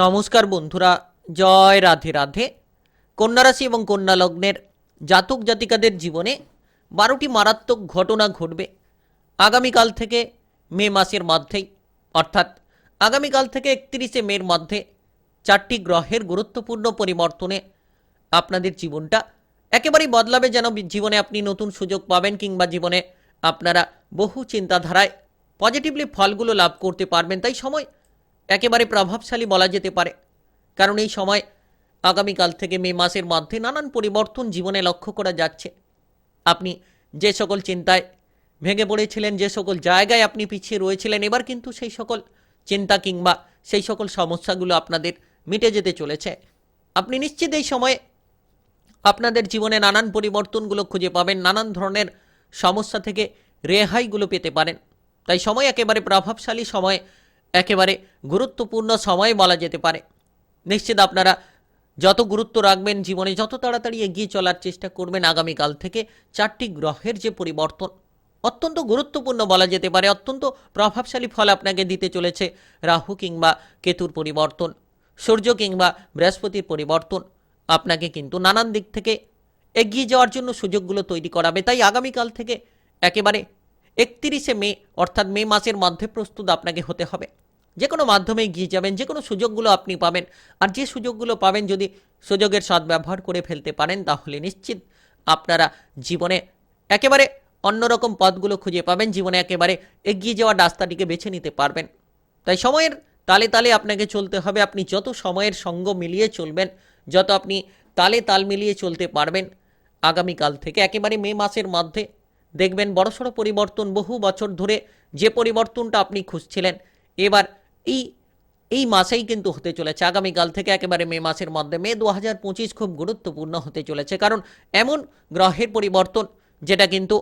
নমস্কার বন্ধুরা, জয় রাধে রাধে। কন্যা রাশি এবং কন্যা লগ্নের জাতক জাতিকাদের জীবনে বারোটি মারাত্মক ঘটনা ঘটবে আগামীকাল থেকে মে মাসের মধ্যেই। অর্থাৎ আগামীকাল থেকে একত্রিশে মের মধ্যে চারটি গ্রহের গুরুত্বপূর্ণ পরিবর্তনে আপনাদের জীবনটা একেবারেই বদলাবে যেন জীবনে আপনি নতুন সুযোগ পাবেন কিংবা জীবনে আপনারা বহু চিন্তাধারায় পজিটিভলি ফলগুলো লাভ করতে পারবেন। তাই সময় একেবারে প্রভাবশালী বলা যেতে পারে। কারণ এই সময় আগামীকাল থেকে মে মাসের মধ্যে নানান পরিবর্তন জীবনে লক্ষ্য করা যাচ্ছে। আপনি যে সকল চিন্তায় ভেঙে পড়েছিলেন, যে সকল জায়গায় আপনি পিছিয়ে রয়েছিলেন, এবার কিন্তু সেই সকল চিন্তা কিংবা সেই সকল সমস্যাগুলো আপনাদের মিটে যেতে চলেছে। আপনি নিশ্চিত এই সময়ে আপনাদের জীবনে নানান পরিবর্তনগুলো খুঁজে পাবেন, নানান ধরনের সমস্যা থেকে রেহাইগুলো পেতে পারেন। তাই সময় একেবারে প্রভাবশালী সময় একেবারে গুরুত্বপূর্ণ সময় বলা যেতে পারে। নিশ্চিত আপনারা যত গুরুত্ব রাখবেন জীবনে, যত তাড়াতাড়ি এগিয়ে চলার চেষ্টা করবেন আগামীকাল থেকে চারটি গ্রহের যে পরিবর্তন, অত্যন্ত গুরুত্বপূর্ণ বলা যেতে পারে, অত্যন্ত প্রভাবশালী ফল আপনাকে দিতে চলেছে। রাহু কিংবা কেতুর পরিবর্তন, সূর্য কিংবা বৃহস্পতির পরিবর্তন আপনাকে কিন্তু নানান দিক থেকে এগিয়ে যাওয়ার জন্য সুযোগগুলো তৈরি করাবে। তাই আগামীকাল থেকে একেবারে একত্রিশে মে, অর্থাৎ মে মাসের মধ্যে প্রস্তুত আপনাকে হতে হবে। যে কোনো মাধ্যমে এগিয়ে যাবেন যে কোনো সুযোগগুলো আপনি পাবেন। আর যে সুযোগগুলো পাবেন, যদি সুযোগের সদ্ব্যবহার করে ফেলতে পারেন, তাহলে নিশ্চিত আপনারা জীবনে একেবারে অন্যরকম পথগুলো খুঁজে পাবেন, জীবনে একেবারে এগিয়ে যাওয়ার রাস্তাটিকে বেছে নিতে পারবেন। তাই সময়ের তালে তালে আপনাকে চলতে হবে, আপনি যত সময়ের সঙ্গ মিলিয়ে চলবেন, যত আপনি তালে তাল মিলিয়ে চলতে পারবেন, আগামীকাল থেকে একেবারে মে মাসের মধ্যে দেখবেন বড়সড় পরিবর্তন, বহু বছর ধরে যে পরিবর্তনটা আপনি খুঁজছিলেন, এবার এই এই মাসেই কিন্তু হতে চলেছে। আগামীকাল থেকে একেবারে মে মাসের মধ্যে মে দু হাজার পঁচিশ খুব গুরুত্বপূর্ণ হতে চলেছে। কারণ এমন গ্রহের পরিবর্তন, যেটা কিন্তু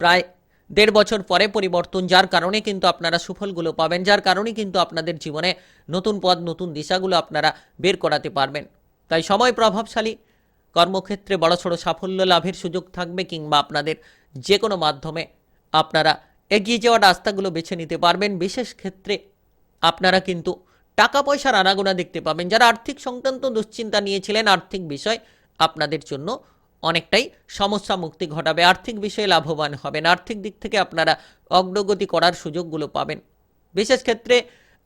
প্রায় দেড় বছর পরে পরিবর্তন, যার কারণে কিন্তু আপনারা সুফলগুলো পাবেন, যার কারণে কিন্তু আপনাদের জীবনে নতুন পথ, নতুন দিশাগুলো আপনারা বের করাতে পারবেন। তাই সময় প্রভাবশালী, কর্মক্ষেত্রে বড়সড় সাফল্য লাভের সুযোগ থাকবে, কিংবা আপনাদের যে কোনো মাধ্যমে আপনারা এগিয়ে যাওয়ার রাস্তাগুলো বেছে নিতে পারবেন। বিশেষ ক্ষেত্রে আপনারা কিন্তু টাকা পয়সার আনাগোনা দেখতে পাবেন। যারা আর্থিক সংক্রান্ত দুশ্চিন্তা নিয়েছিলেন, আর্থিক বিষয় আপনাদের জন্য অনেকটাই সমস্যা মুক্তি ঘটাবে। আর্থিক বিষয়ে লাভবান হবেন। আর্থিক দিক থেকে আপনারা অগ্রগতি করার সুযোগগুলো পাবেন। বিশেষ ক্ষেত্রে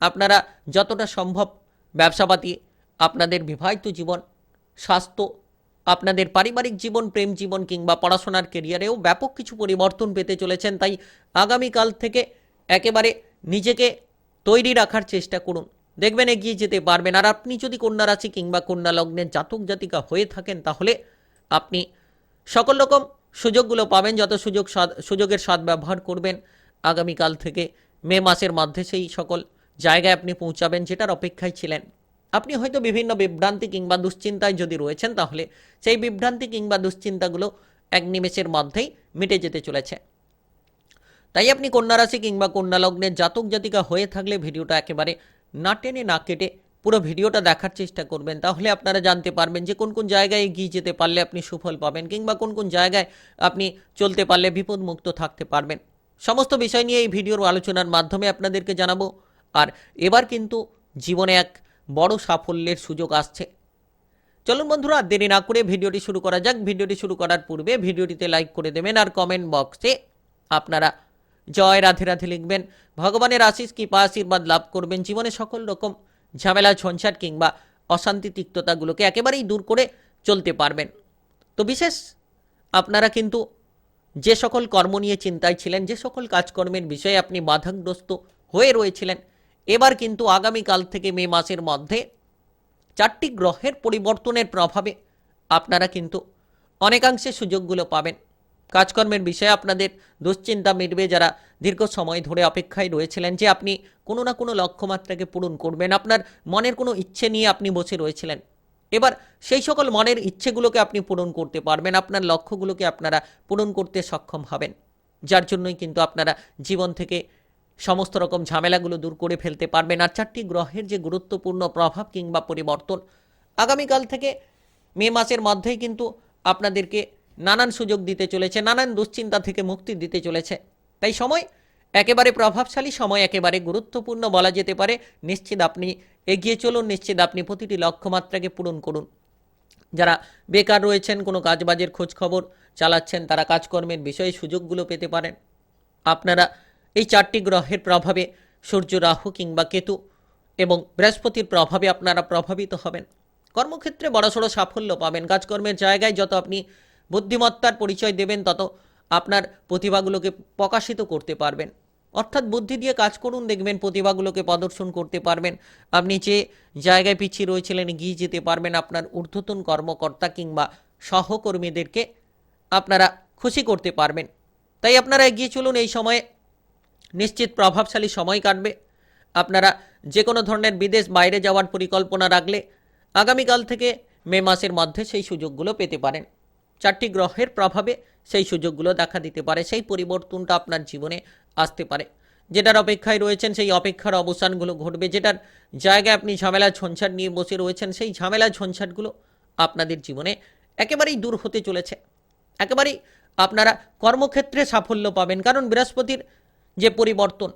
আপনারা যতটা সম্ভব ব্যবসাপাতি, আপনাদের বিবাহিত জীবন, স্বাস্থ্য, আপনাদের পারিবারিক জীবন, প্রেম জীবন কিংবা পড়াশোনার কেরিয়ারেও ব্যাপক কিছু পরিবর্তন পেতে চলেছেন। তাই আগামীকাল থেকে একেবারে নিজেকে তৈরি রাখার চেষ্টা করুন। দেখবেন এগিয়ে যেতে পারবেন। আর আপনি যদি কন্যা রাশি কিংবা কন্যা লগ্নের জাতক জাতিকা হয়ে থাকেন, তাহলে আপনি সকল রকম সুযোগগুলো পাবেন, যত সুযোগ সুযোগের সদ্ব্যবহার করবেন। আগামীকাল থেকে মে মাসের মধ্যে সেই সকল জায়গায় আপনি পৌঁছাবেন যেটার অপেক্ষায় ছিলেন। আপনি হয়তো বিভিন্ন বিভ্রান্তি কিংবা দুশ্চিন্তায় যদি রয়েছেন, তাহলে সেই বিভ্রান্তি কিংবা দুশ্চিন্তাগুলো এক নিমেষের মধ্যেই মিটে যেতে চলেছে। তাই আপনি কন্যা রাশি কিংবা কন্যা লগ্নের জাতক জাতিকা হয়ে থাকলে ভিডিওটা একেবারে না টেনে না কেটে পুরো ভিডিওটা দেখার চেষ্টা করবেন। তাহলে আপনারা জানতে পারবেন যে কোন কোন জায়গায় এগিয়ে যেতে পারলে আপনি সুফল পাবেন কিংবা কোন কোন জায়গায় আপনি চলতে পারলে বিপদমুক্ত থাকতে পারবেন। সমস্ত বিষয় নিয়ে এই ভিডিওর আলোচনার মাধ্যমে আপনাদেরকে জানাব। আর এবার কিন্তু জীবনে এক বড় সাফল্যের সুযোগ আসছে। চলুন বন্ধুরা দেরি না করে ভিডিওটি শুরু করা যাক। ভিডিওটি শুরু করার পূর্বে ভিডিওটিতে লাইক করে দেবেন আর কমেন্ট বক্সে আপনারা জয় রাধে রাধে লিখবেন। ভগবানের আশিস কৃপা আশীর্বাদ লাভ করবেন। জীবনে সকল রকম ঝামেলা, ঝঞ্ঝাট কিংবা অশান্তি, তিক্ততাগুলোকে একেবারেই দূর করে চলতে পারবেন। তো বিশেষ আপনারা কিন্তু যে সকল কর্ম নিয়ে চিন্তায় ছিলেন, যে সকল কাজকর্মের বিষয়ে আপনি বাধাগ্রস্ত হয়ে রয়েছিলেন, এবার কিন্তু আগামীকাল থেকে মে মাসের মধ্যে চারটি গ্রহের পরিবর্তনের প্রভাবে আপনারা কিন্তু অনেকাংশে সুযোগগুলো পাবেন। কাজকর্মের বিষয়ে আপনাদের দুশ্চিন্তা মিটবে যারা দীর্ঘ সময় ধরে অপেক্ষায় রয়েছিলেন যে আপনি কোনো না কোনো লক্ষ্যমাত্রাকে পূরণ করবেন। আপনার মনের কোনো ইচ্ছে নিয়ে আপনি বসে রয়েছিলেন। এবার সেই সকল মনের ইচ্ছেগুলোকে আপনি পূরণ করতে পারবেন। আপনার লক্ষ্যগুলোকে আপনারা পূরণ করতে সক্ষম হবেন। যার জন্যই কিন্তু আপনারা জীবন থেকে সমস্ত রকম ঝামেলাগুলো দূর করে ফেলতে পারবেন। আর চারটি গ্রহের যে গুরুত্বপূর্ণ প্রভাব কিংবা পরিবর্তন, আগামীকাল থেকে মে মাসের মধ্যেই কিন্তু আপনাদেরকে নানান সুযোগ দিতে চলেছে, নানান দুশ্চিন্তা থেকে মুক্তি দিতে চলেছে। তাই সময় একেবারে প্রভাবশালী, সময় একেবারে গুরুত্বপূর্ণ বলা যেতে পারে। নিশ্চিত আপনি এগিয়ে চলুন, নিশ্চিত আপনি প্রতিটি লক্ষ্যমাত্রাকে পূরণ করুন। যারা বেকার রয়েছেন, কোনো কাজবাজের খোঁজ খবর চালাচ্ছেন, তারা কাজকর্মের বিষয়ে সুযোগগুলো পেতে পারেন। আপনারা এই চারটি গ্রহের প্রভাবে সূর্য, রাহু কিংবা কেতু এবং বৃহস্পতির প্রভাবে আপনারা প্রভাবিত হবেন। কর্মক্ষেত্রে বড়সড় সাফল্য পাবেন। কাজকর্মের জায়গায় যত আপনি বুদ্ধিমত্তার পরিচয় দেবেন, তত আপনার প্রতিভাগুলোকে প্রকাশিত করতে পারবেন। অর্থাৎ বুদ্ধি দিয়ে কাজ করুন, দেখবেন প্রতিভাগুলোকে প্রদর্শন করতে পারবেন। আপনি যে জায়গায় পিছিয়ে রয়েছিলেন, এগিয়ে যেতে পারবেন আপনার ঊর্ধ্বতন কর্মকর্তা কিংবা সহকর্মীদেরকে আপনারা খুশি করতে পারবেন। তাই আপনারা এগিয়ে চলুন, এই সময়ে নিশ্চিত প্রভাবশালী সময় কাটবে। আপনারা যে কোনো ধরনের বিদেশ বাইরে যাওয়ার পরিকল্পনা রাখলে আগামীকাল থেকে মে মাসের মধ্যে সেই সুযোগগুলো পেতে পারেন। চারটি গ্রহের প্রভাবে সেই সুযোগগুলো দেখা দিতে পারে, সেই পরিবর্তনটা আপনার জীবনে আসতে পারে। যেটার অপেক্ষায় রয়েছেন, সেই অপেক্ষার অবসানগুলো ঘটবে। যেটার জায়গায় আপনি ঝামেলা ঝঞ্ঝাট নিয়ে বসে রয়েছেন, সেই ঝামেলা ঝঞ্ঝাটগুলো আপনাদের জীবনে একেবারেই দূর হতে চলেছে। একেবারেই আপনারা কর্মক্ষেত্রে সাফল্য পাবেন, কারণ বৃহস্পতির যে পরিবর্তন,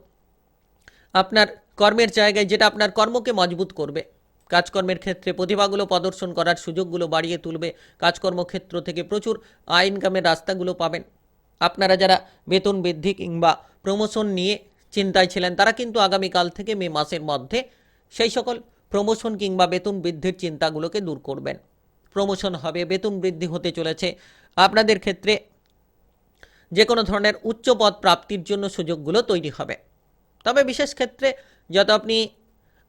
আপনার কর্মের জায়গায় যেটা আপনার কর্মকে মজবুত করবে কাজকর্মের ক্ষেত্রে প্রতিভাগুলো প্রদর্শন করার সুযোগগুলো বাড়িয়ে তুলবে। কাজকর্ম ক্ষেত্র থেকে প্রচুর আয় ইনকামের রাস্তাগুলো পাবেন। আপনারা যারা বেতন বৃদ্ধি কিংবা প্রমোশন নিয়ে চিন্তায় ছিলেন, তারা কিন্তু আগামীকাল থেকে মে মাসের মধ্যে সেই সকল প্রমোশন কিংবা বেতন বৃদ্ধির চিন্তাগুলোকে দূর করবেন। প্রমোশন হবে, বেতন বৃদ্ধি হতে চলেছে। আপনাদের ক্ষেত্রে যে কোনো ধরনের উচ্চ পদ প্রাপ্তির জন্য সুযোগগুলো তৈরি হবে। তবে বিশেষ ক্ষেত্রে যত আপনি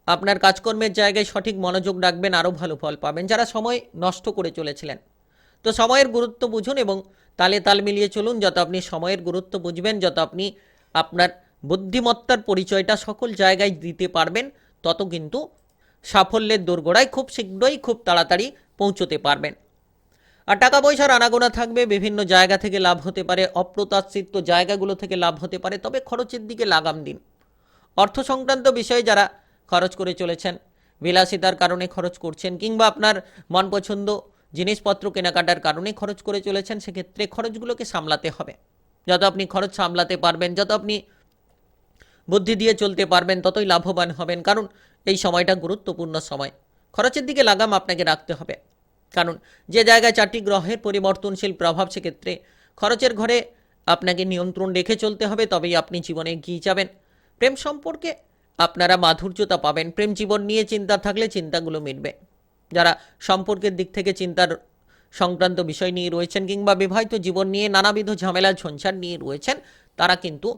আপনার কাজকর্মের জায়গায় সঠিক মনোযোগ রাখবেন, আরও ভালো ফল পাবেন। যারা সময় নষ্ট করে চলেছিলেন, তো সময়ের গুরুত্ব বুঝুন এবং তালে তাল মিলিয়ে চলুন, যত আপনি সময়ের গুরুত্ব বুঝবেন, যত আপনি আপনার বুদ্ধিমত্তার পরিচয়টা সকল জায়গায় দিতে পারবেন, তত কিন্তু সাফল্যের দোরগোড়ায় খুব শীঘ্রই খুব তাড়াতাড়ি পৌঁছতে পারবেন। আর টাকা পয়সার আনাগোনা থাকবে, বিভিন্ন জায়গা থেকে লাভ হতে পারে, অপ্রত্যাশিত জায়গাগুলো থেকে লাভ হতে পারে, তবে খরচের দিকে লাগাম দিন। অর্থ সংক্রান্ত বিষয়ে যারা খরচ করে চলেছেন। বিলাসিতার কারণে খরচ করছেন কিংবা আপনার মন পছন্দ জিনিসপত্র কেনাকাটার কারণে খরচ করে চলেছেন, সেক্ষেত্রে খরচগুলোকে সামলাতে হবে। যত আপনি খরচ সামলাতে পারবেন, যত আপনি বুদ্ধি দিয়ে চলতে পারবেন, ততই লাভবান হবেন। কারণ এই সময়টা গুরুত্বপূর্ণ সময়। খরচের দিকে লাগাম আপনাকে রাখতে হবে। কারণ যে জায়গায় চারটি গ্রহের পরিবর্তনশীল প্রভাব, সেক্ষেত্রে খরচের ঘরে আপনাকে নিয়ন্ত্রণ রেখে চলতে হবে, তবেই আপনি জীবনে এগিয়ে যাবেন। প্রেম সম্পর্কে আপনারা মাধুর্যতা পাবেন, প্রেম জীবন নিয়ে চিন্তা থাকলে চিন্তাগুলো মিটবে। যারা সম্পর্কের দিক থেকে চিন্তার সংক্রান্ত বিষয় নিয়ে রয়েছেন কিংবা বিবাহিত জীবন নিয়ে নানাবিধ ঝামেলা, ঝঞ্ঝাট নিয়ে রয়েছেন, তারা কিন্তু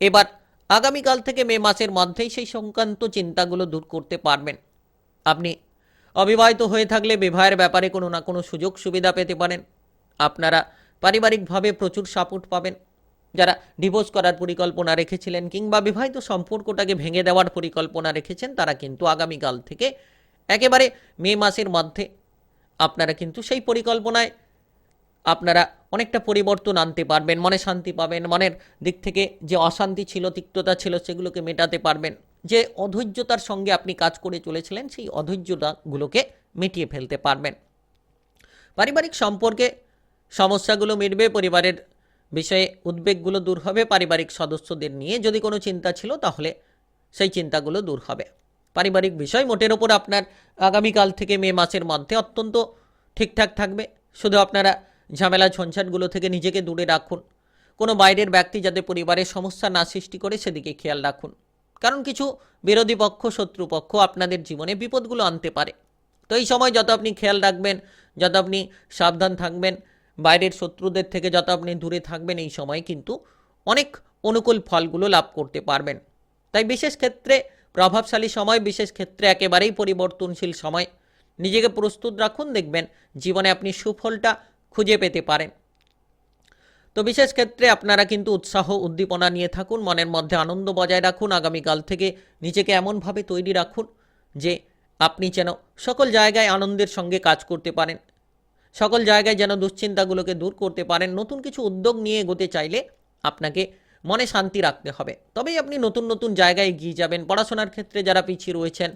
এবার আগামীকাল থেকে মে মাসের মধ্যেই সেই সংক্রান্ত চিন্তাগুলো দূর করতে পারবেন। আপনি অবিবাহিত হয়ে থাকলে বিবাহের ব্যাপারে কোনো না কোনো সুযোগ সুবিধা পেতে পারেন। আপনারা পারিবারিকভাবে প্রচুর সাপোর্ট পাবেন। যারা ডিভোর্স করার পরিকল্পনা রেখেছিলেন কিংবা বিবাহিত সম্পর্কটাকে ভেঙে দেওয়ার পরিকল্পনা রেখেছেন, তারা কিন্তু আগামীকাল থেকে একেবারে মে মাসের মধ্যে আপনারা কিন্তু সেই পরিকল্পনায় আপনারা অনেকটা পরিবর্তন আনতে পারবেন, মনে শান্তি পাবেন, মনের দিক থেকে যে অশান্তি ছিল, তিক্ততা ছিল, সেগুলোকে মেটাতে পারবেন। যে অধৈর্যতার সঙ্গে আপনি কাজ করে চলেছিলেন, সেই অধৈর্যতাগুলোকে মিটিয়ে ফেলতে পারবেন। পারিবারিক সম্পর্কে সমস্যাগুলো মিটবে, পরিবারের বিষয়ে উদ্বেগগুলো দূর হবে পারিবারিক সদস্যদের নিয়ে। যদি কোনো চিন্তা ছিল, তাহলে সেই চিন্তাগুলো দূর হবে। পারিবারিক বিষয় মোটের ওপর আপনার আগামীকাল থেকে মে মাসের মধ্যে অত্যন্ত ঠিকঠাক থাকবে। শুধু আপনারা ঝামেলা ঝঞ্ঝাটগুলো থেকে নিজেকে দূরে রাখুন। কোনো বাইরের ব্যক্তি যাতে পরিবারের সমস্যা না সৃষ্টি করে, সেদিকে খেয়াল রাখুন। কারণ কিছু বিরোধী পক্ষ শত্রুপক্ষ আপনাদের জীবনে বিপদগুলো আনতে পারে। তো এই সময় যত আপনি খেয়াল রাখবেন, যত আপনি সাবধান থাকবেন বাইরের শত্রুদের থেকে যত আপনি দূরে থাকবেন এই সময় কিন্তু অনেক অনুকূল ফলগুলো লাভ করতে পারবেন। তাই বিশেষ ক্ষেত্রে প্রভাবশালী সময়, বিশেষ ক্ষেত্রে একেবারেই পরিবর্তনশীল সময়। নিজেকে প্রস্তুত রাখুন, দেখবেন জীবনে আপনি সুফলটা খুঁজে পেতে পারেন। তো বিশেষ ক্ষেত্রে আপনারা কিন্তু উৎসাহ, উদ্দীপনা নিয়ে থাকুন, মনের মধ্যে আনন্দ বজায় রাখুন, আগামীকাল থেকে নিজেকে এমনভাবে তৈরি রাখুন যে আপনি যেন সকল জায়গায় আনন্দের সঙ্গে কাজ করতে পারেন। সকল জায়গায় যেন দুশ্চিন্তাগুলোকে দূর করতে পারেন, নতুন কিছু উদ্যোগ নিয়ে এগোতে চাইলে আপনাকে মনে শান্তি রাখতে হবে। তবেই আপনি নতুন নতুন জায়গায় এগিয়ে যাবেন। পড়াশোনার ক্ষেত্রে যারা পিছিয়ে রয়েছেন,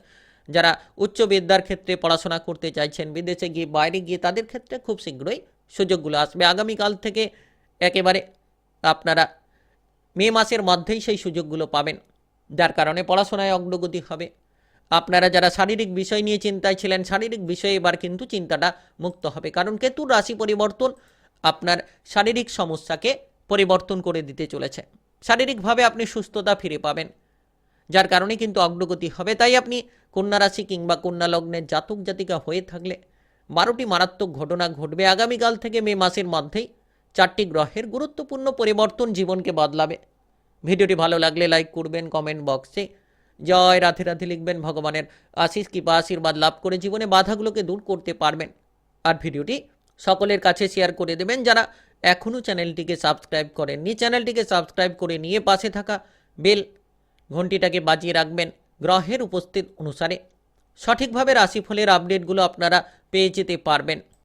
যারা উচ্চ বিদ্যার ক্ষেত্রে পড়াশোনা করতে চাইছেন, বিদেশে গিয়ে, বাইরে গিয়ে, তাদের ক্ষেত্রে খুব শীঘ্রই সুযোগগুলো আসবে। আগামীকাল থেকে একেবারে আপনারা মে মাসের মধ্যেই সেই সুযোগগুলো পাবেন। যার কারণে পড়াশোনায় অগ্রগতি হবে। আপনারা যারা শারীরিক বিষয় নিয়ে চিন্তায় ছিলেন, শারীরিক বিষয়ে এবার কিন্তু চিন্তাটা মুক্ত হবে। কারণ কেতুর রাশি পরিবর্তন আপনার শারীরিক সমস্যাকে পরিবর্তন করে দিতে চলেছে। শারীরিকভাবে আপনি সুস্থতা ফিরে পাবেন, যার কারণে কিন্তু অগ্রগতি হবে। তাই আপনি কন্যা রাশি কিংবা কন্যা লগ্নের জাতক জাতিকা হয়ে থাকলে বারোটি মারাত্মক ঘটনা ঘটবে। আগামীকাল থেকে মে মাসের মধ্যেই চারটি গ্রহের গুরুত্বপূর্ণ পরিবর্তন জীবনকে বদলাবে। ভিডিওটি ভালো লাগলে লাইক করবেন, কমেন্ট বক্সে জয় রাধে রাধে লিখবেন ভগবানের আশিস কৃপা, আশীর্বাদ লাভ করে জীবনে বাধাগুলোকে দূর করতে পারবেন। আর ভিডিওটি সকলের কাছে শেয়ার করে দেবেন। যারা এখনও চ্যানেলটিকে সাবস্ক্রাইব করেননি, চ্যানেলটিকে সাবস্ক্রাইব করে নিয়ে পাশে থাকা বেল ঘন্টিটাকে বাজিয়ে রাখবেন গ্রহের উপস্থিত অনুসারে। সঠিকভাবে রাশিফলের আপডেটগুলো আপনারা পেয়ে যেতে পারবেন।